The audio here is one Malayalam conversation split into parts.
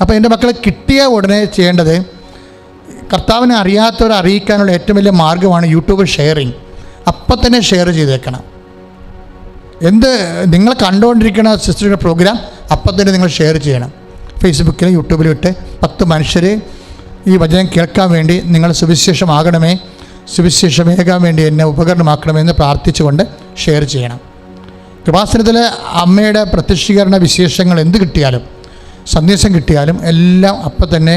അപ്പോൾ എന്റെ മക്കളെ കിട്ടിയ ഉടനെ ചെയ്യേണ്ടത് കർത്താവിനെ അറിയാത്തവരെ അറിയിക്കാനുള്ള ഏറ്റവും വലിയ മാർഗമാണ് യൂട്യൂബ് ഷെയറിങ്. അപ്പം തന്നെ ഷെയർ ചെയ്തേക്കണം. എന്ത് നിങ്ങൾ കണ്ടുകൊണ്ടിരിക്കുന്ന സിസ്റ്ററുടെ പ്രോഗ്രാം അപ്പം തന്നെ നിങ്ങൾ ഷെയർ ചെയ്യണം. ഫേസ്ബുക്കിലും യൂട്യൂബിലും ഇട്ട് പത്ത് മനുഷ്യർ ഈ വചനം കേൾക്കാൻ വേണ്ടി നിങ്ങൾ സുവിശേഷമാകണമേ സുവിശേഷമേകാൻ വേണ്ടി എന്നെ ഉപകരണമാക്കണമേ എന്ന് പ്രാർത്ഥിച്ചുകൊണ്ട് ഷെയർ ചെയ്യണം. കൃപാസനത്തിലെ അമ്മയുടെ പ്രത്യക്ഷീകരണ വിശേഷങ്ങൾ എന്ത് കിട്ടിയാലും സന്ദേശം കിട്ടിയാലും എല്ലാം അപ്പം തന്നെ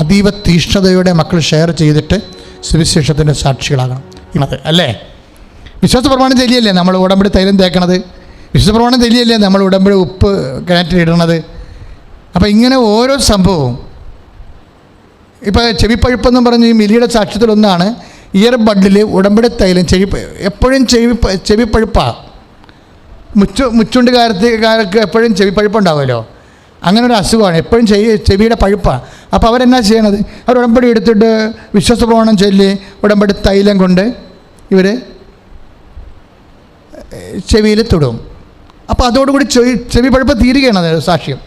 അതീവ തീഷ്ണതയോടെ മക്കൾ ഷെയർ ചെയ്തിട്ട് സുവിശേഷത്തിന്റെ സാക്ഷികളാകണം. ഇന്നത് അല്ലേ? വിശ്വാസ പ്രമാണം ചെല്ലിയല്ലേ നമ്മൾ ഉടമ്പടി തൈലം തേക്കണത്? വിശ്വാസ പ്രമാണം ചെല്ലിയല്ലേ നമ്മൾ ഉടമ്പടി ഉപ്പ് കിണറ്റിലിടണത് അപ്പോൾ ഇങ്ങനെ ഓരോ സംഭവവും. ഇപ്പോൾ ചെവിപ്പഴുപ്പെന്നും പറഞ്ഞ് ഈ മിലിയുടെ സാക്ഷ്യത്തിലൊന്നാണ് ഇയർ ബഡിൽ ഉടമ്പടി തൈലം ചെവി എപ്പോഴും ചെവി ചെവിപ്പഴുപ്പാണ് മുച്ചു മുച്ചുണ്ടുകാരത്തുകാർക്ക് എപ്പോഴും ചെവിപ്പഴുപ്പുണ്ടാവുമല്ലോ? അങ്ങനെ ഒരു അസുഖമാണ്. എപ്പോഴും ചെവി ചെവിയുടെ പഴുപ്പാണ് അപ്പോൾ അവരെന്നാ ചെയ്യണത്? അവർ ഉടമ്പടി എടുത്തിട്ട് വിശ്വാസ പ്രമാണം ചൊല്ലി ഉടമ്പടി തൈലം കൊണ്ട് ഇവർ ചെവിയിൽ തൊടും. അപ്പോൾ അതോടുകൂടി ചെവി ചെവി പഴുപ്പ് തീരുകയാണ് അത് സാക്ഷ്യം.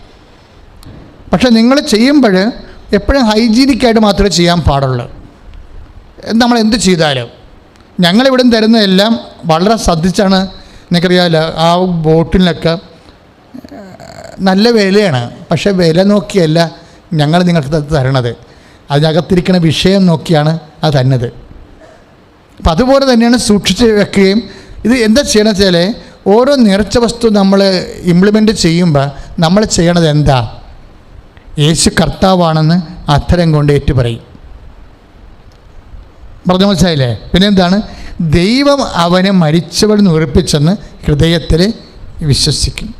പക്ഷേ നിങ്ങൾ ചെയ്യുമ്പോൾ എപ്പോഴും ഹൈജീനിക്കായിട്ട് മാത്രമേ ചെയ്യാൻ പാടുള്ളൂ. നമ്മൾ എന്ത് ചെയ്താലും. ഞങ്ങളിവിടെ തരുന്നതെല്ലാം വളരെ ശ്രദ്ധിച്ചാണ്. നിങ്ങൾക്കറിയാമല്ലോ ആ ബോട്ടിലൊക്കെ നല്ല വിലയാണ്. പക്ഷേ വില നോക്കിയല്ല ഞങ്ങൾ നിങ്ങൾക്ക് തരണത്. അതിനകത്തിരിക്കുന്ന വിഷയം നോക്കിയാണ് അത് തന്നത്. അപ്പം അതുപോലെ തന്നെയാണ് സൂക്ഷിച്ച് വെക്കുകയും ഇത് എന്താ ചെയ്യണമെന്ന് വെച്ചാൽ ഓരോ നിറച്ച വസ്തു നമ്മൾ ഇംപ്ലിമെന്റ് ചെയ്യുമ്പോൾ നമ്മൾ ചെയ്യണത് എന്താ? യേശു കർത്താവാണെന്ന് അത്തരം കൊണ്ട് ഏറ്റു പറയും പറഞ്ഞു മനസ്സിലായില്ലേ? പിന്നെ എന്താണ്? ദൈവം അവനെ മരിച്ചവൾ ഉറപ്പിച്ചെന്ന് ഹൃദയത്തിൽ വിശ്വസിക്കും.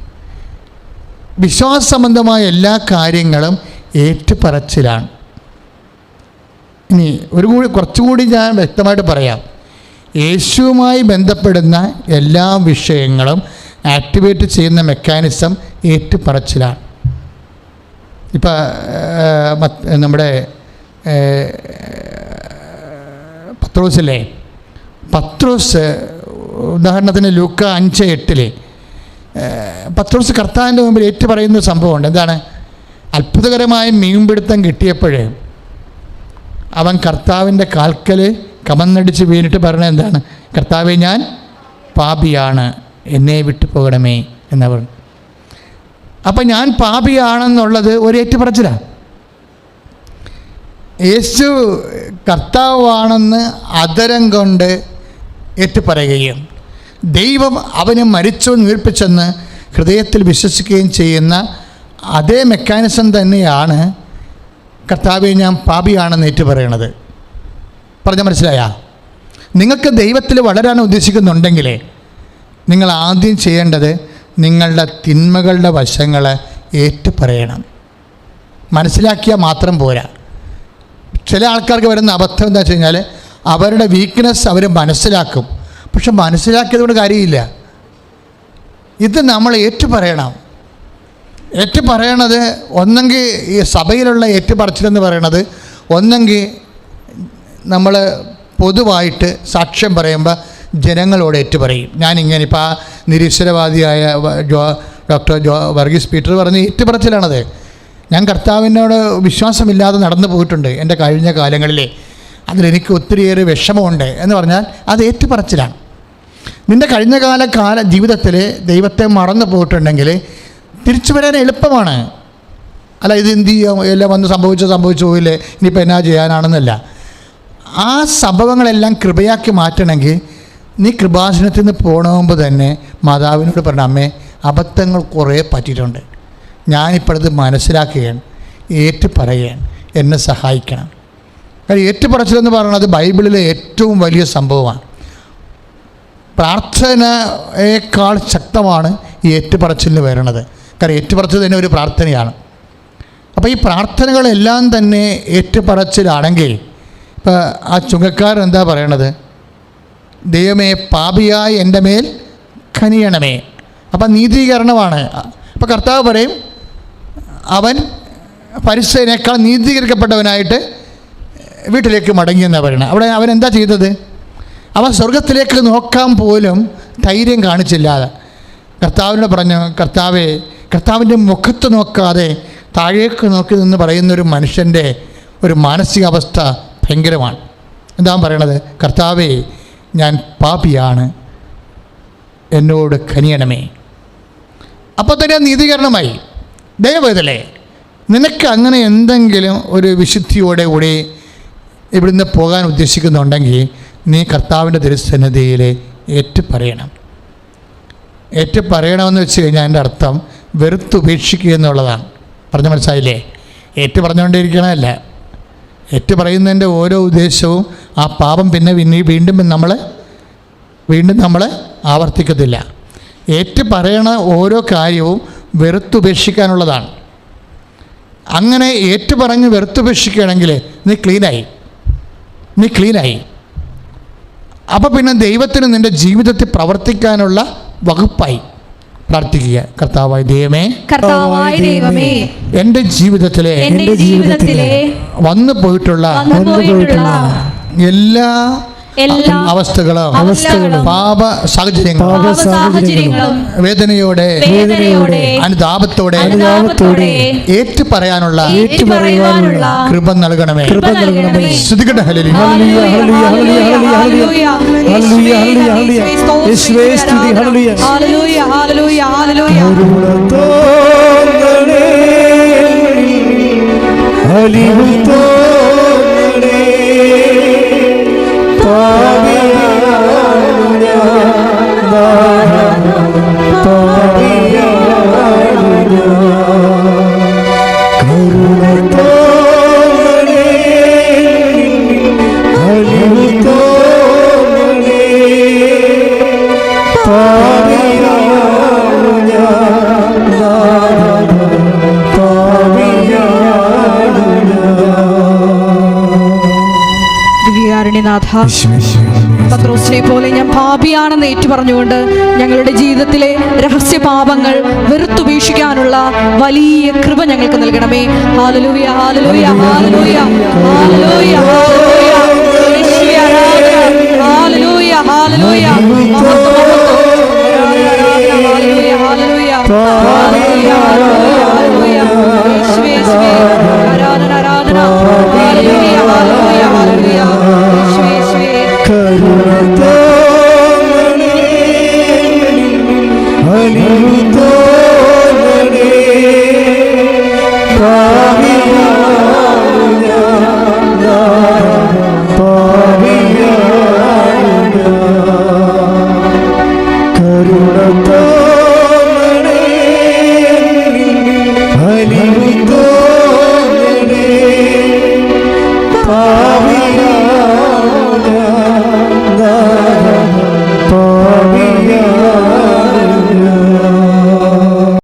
വിശ്വാസ സംബന്ധമായ എല്ലാ കാര്യങ്ങളും ഏറ്റുപറച്ചിലാണ്. ഇനി ഒരു കൂടി കുറച്ചുകൂടി ഞാൻ വ്യക്തമായിട്ട് പറയാം. യേശുവുമായി ബന്ധപ്പെടുന്ന എല്ലാ വിഷയങ്ങളും ആക്ടിവേറ്റ് ചെയ്യുന്ന മെക്കാനിസം ഏറ്റുപറച്ചിലാണ്. ഇപ്പം നമ്മുടെ പത്രോസിലെ പത്രോസ് ഉദാഹരണത്തിന് ലൂക്ക അഞ്ച് എട്ടിൽ പത്രോസ് കർത്താവിന്റെ മുമ്പിൽ ഏറ്റു പറയുന്ന സംഭവമുണ്ട്. എന്താണ്? അത്ഭുതകരമായ മീൻപിടുത്തം കിട്ടിയപ്പോഴേ അവൻ കർത്താവിന്റെ കാൽക്കൽ കമന്നടിച്ച് വീണിട്ട് പറഞ്ഞത് എന്താണ്? കർത്താവെ ഞാൻ പാപിയാണ്. എന്നെ വിട്ടു പോകണമേ പറഞ്ഞു. അപ്പം ഞാൻ പാപിയാണെന്നുള്ളത് ഒരു ഏറ്റുപറച്ചിലാണ് യേശു കർത്താവാണെന്ന് അതരം കൊണ്ട് ഏറ്റുപറയുകയും ദൈവം അവനെ മരിച്ചു നീർപ്പിച്ചെന്ന് ഹൃദയത്തിൽ വിശ്വസിക്കുകയും ചെയ്യുന്ന അതേ മെക്കാനിസം തന്നെയാണ് കർത്താവെ ഞാൻ പാപിയാണെന്ന് ഏറ്റു പറയണത് പറഞ്ഞ മനസ്സിലായ? നിങ്ങൾക്ക് ദൈവത്തിൽ വളരാൻ ഉദ്ദേശിക്കുന്നുണ്ടെങ്കിൽ നിങ്ങൾ ആദ്യം ചെയ്യേണ്ടത് നിങ്ങളുടെ തിന്മകളുടെ വശങ്ങൾ ഏറ്റു പറയണം മനസ്സിലാക്കിയാൽ മാത്രം പോരാ. ചില ആൾക്കാർക്ക് വരുന്ന അബദ്ധം എന്താ വെച്ച് കഴിഞ്ഞാൽ അവരുടെ വീക്ക്നെസ് അവർ മനസ്സിലാക്കും. പക്ഷെ മനസ്സിലാക്കിയതുകൊണ്ട് കാര്യമില്ല. ഇത് നമ്മൾ ഏറ്റുപറയണം. ഏറ്റുപറയണത് ഒന്നെങ്കിൽ ഈ സഭയിലുള്ള ഏറ്റുപറച്ചിലെന്ന് പറയണത് ഒന്നെങ്കിൽ നമ്മൾ പൊതുവായിട്ട് സാക്ഷ്യം പറയുമ്പോൾ ജനങ്ങളോട് ഏറ്റുപറയും. ഞാനിങ്ങനെ ഇപ്പോൾ ആ നിരീശ്വരവാദിയായ ജോ ഡോക്ടർ ജോ വർഗീസ് പീറ്റർ പറഞ്ഞ് ഏറ്റുപറച്ചിലാണത്. ഞാൻ കർത്താവിനോട് വിശ്വാസമില്ലാതെ നടന്നു പോയിട്ടുണ്ട് എന്റെ കഴിഞ്ഞ കാലങ്ങളിൽ അതിലെനിക്ക് ഒത്തിരിയേറെ വിഷമമുണ്ട് എന്ന് പറഞ്ഞാൽ അത് ഏറ്റുപറച്ചിലാണ്. നിന്റെ കഴിഞ്ഞ കാല ജീവിതത്തിൽ ദൈവത്തെ മറന്നു പോയിട്ടുണ്ടെങ്കിൽ തിരിച്ചു വരാൻ എളുപ്പമാണ്. അല്ല ഇത് എന്ത് ചെയ്യാം? എല്ലാം വന്ന് സംഭവിച്ചു സംഭവിച്ചു പോയില്ലേ ഇനിയിപ്പോൾ എന്നാ ചെയ്യാനാണെന്നല്ല. ആ സംഭവങ്ങളെല്ലാം കൃപയാക്കി മാറ്റണമെങ്കിൽ നീ കൃപാസനത്തിൽ നിന്ന് പോകണമെമ്പോൾ തന്നെ മാതാവിനോട് പറഞ്ഞ അമ്മേ അബദ്ധങ്ങൾ കുറേ പറ്റിയിട്ടുണ്ട്. ഞാനിപ്പോഴത് മനസ്സിലാക്കുകയാണ് ഏറ്റു എന്നെ സഹായിക്കണം. കാര്യം ഏറ്റുപറച്ചിലെന്ന് പറയുന്നത് ബൈബിളിലെ ഏറ്റവും വലിയ സംഭവമാണ്. പ്രാർത്ഥനയേക്കാൾ ശക്തമാണ് ഈ ഏറ്റുപറച്ചിലിന് വരണത്. കാരണം ഏറ്റുപറച്ചിൽ തന്നെ ഒരു പ്രാർത്ഥനയാണ്. അപ്പോൾ ഈ പ്രാർത്ഥനകളെല്ലാം തന്നെ ഏറ്റുപറച്ചിലാണെങ്കിൽ ഇപ്പോൾ ആ ചുങ്കക്കാരൻ എന്താ പറയണത്? ദൈവമേ പാപിയായി എന്റെ മേൽ ഖനിയണമേ അപ്പം നീതീകരണമാണ്. അപ്പോൾ കർത്താവ് പറയും അവൻ പരിസരനേക്കാൾ നീതീകരിക്കപ്പെട്ടവനായിട്ട് വീട്ടിലേക്ക് മടങ്ങിയെന്നാണ് പറയുന്നത് അവിടെ അവൻ എന്താ ചെയ്തത്? അവൻ സ്വർഗത്തിലേക്ക് നോക്കാൻ പോലും ധൈര്യം കാണിച്ചില്ലാതെ. കർത്താവിനോട് പറഞ്ഞു കർത്താവെ കർത്താവിന്റെ മുഖത്ത് നോക്കാതെ താഴേക്ക് നോക്കി നിന്ന് പറയുന്ന ഒരു മനുഷ്യന്റെ ഒരു മാനസികാവസ്ഥ ഭയങ്കരമാണ്. എന്താ പറയണത്? കർത്താവെ ഞാൻ പാപിയാണ്. എന്നോട് കനിയണമേ അപ്പോൾ തന്നെ നീതീകരണമായി. ദയവേദലേ നിനക്ക് അങ്ങനെ എന്തെങ്കിലും ഒരു വിശുദ്ധിയോടെ കൂടി ഇവിടുന്ന് പോകാൻ ഉദ്ദേശിക്കുന്നുണ്ടെങ്കിൽ നീ കർത്താവിന്റെ തിരുസന്നിധിയിൽ ഏറ്റുപറയണം. ഏറ്റുപറയണമെന്ന് ഏറ്റു പറയണമെന്ന് വെച്ച് കഴിഞ്ഞാൽ എന്റെ അർത്ഥം വെറുത്തുപേക്ഷിക്കുക എന്നുള്ളതാണ്. പറഞ്ഞു മനസ്സിലായില്ലേ? ഏറ്റു പറഞ്ഞുകൊണ്ടിരിക്കണമല്ല ഏറ്റു പറയുന്നതിന്റെ ഓരോ ഉദ്ദേശവും ആ പാപം പിന്നെ പിന്നെ വീണ്ടും നമ്മൾ വീണ്ടും നമ്മൾ ആവർത്തിക്കത്തില്ല. ഏറ്റു പറയണ ഓരോ കാര്യവും വെറുത്തുപേക്ഷിക്കാനുള്ളതാണ് അങ്ങനെ ഏറ്റു പറഞ്ഞ് വെറുത്തുപേക്ഷിക്കുകയാണെങ്കിൽ നീ ക്ലീനായി. നീ ക്ലീനായി. അപ്പോൾ പിന്നെ ദൈവത്തിന് നിന്റെ ജീവിതത്തിൽ പ്രവർത്തിക്കാനുള്ള വകുപ്പായി പ്രാർത്ഥിക്കുക. കർത്താവായ ദൈവമേ കർത്താവായ ദൈവമേ എന്റെ ജീവിതത്തിലെ എന്റെ ജീവിതത്തിലെ വന്നു പോയിട്ടുള്ള വന്നു പോയിട്ടുള്ള എല്ലാ എല്ലാ അവസ്ഥകളും അവസ്ഥകളും പാപ സാഹചര്യങ്ങളും വേദനയോടെ വേദനയോടെ അനുതാപത്തോടെ അനുതാപത്തോടെ ഏറ്റു പറയാനുള്ള ഏറ്റുപറയുവാനുള്ള കൃപ നൽകണമേ കൃപ നൽകണമേ. യേശുവേ, സ്തുതി, ഹല്ലേലൂയ. Hallelujah, hallelujah, hallelujah. തോന്നണേ അലിവ് പത്രോസിനെ പോലെ ഞാൻ പാപിയാണെന്ന് ഏറ്റു പറഞ്ഞുകൊണ്ട് ഞങ്ങളുടെ ജീവിതത്തിലെ രഹസ്യ പാപങ്ങൾ വെറുത്തുപേക്ഷിക്കാനുള്ള വലിയ കൃപ ഞങ്ങൾക്ക് നൽകണമേ. Hallelujah hallelujah hallelujah hallelujah hallelujah. Hallelujah hallelujah. Hallelujah ആരാധന ആരാധന. ഹാലലൂയ ഹാലലൂയ. birthday.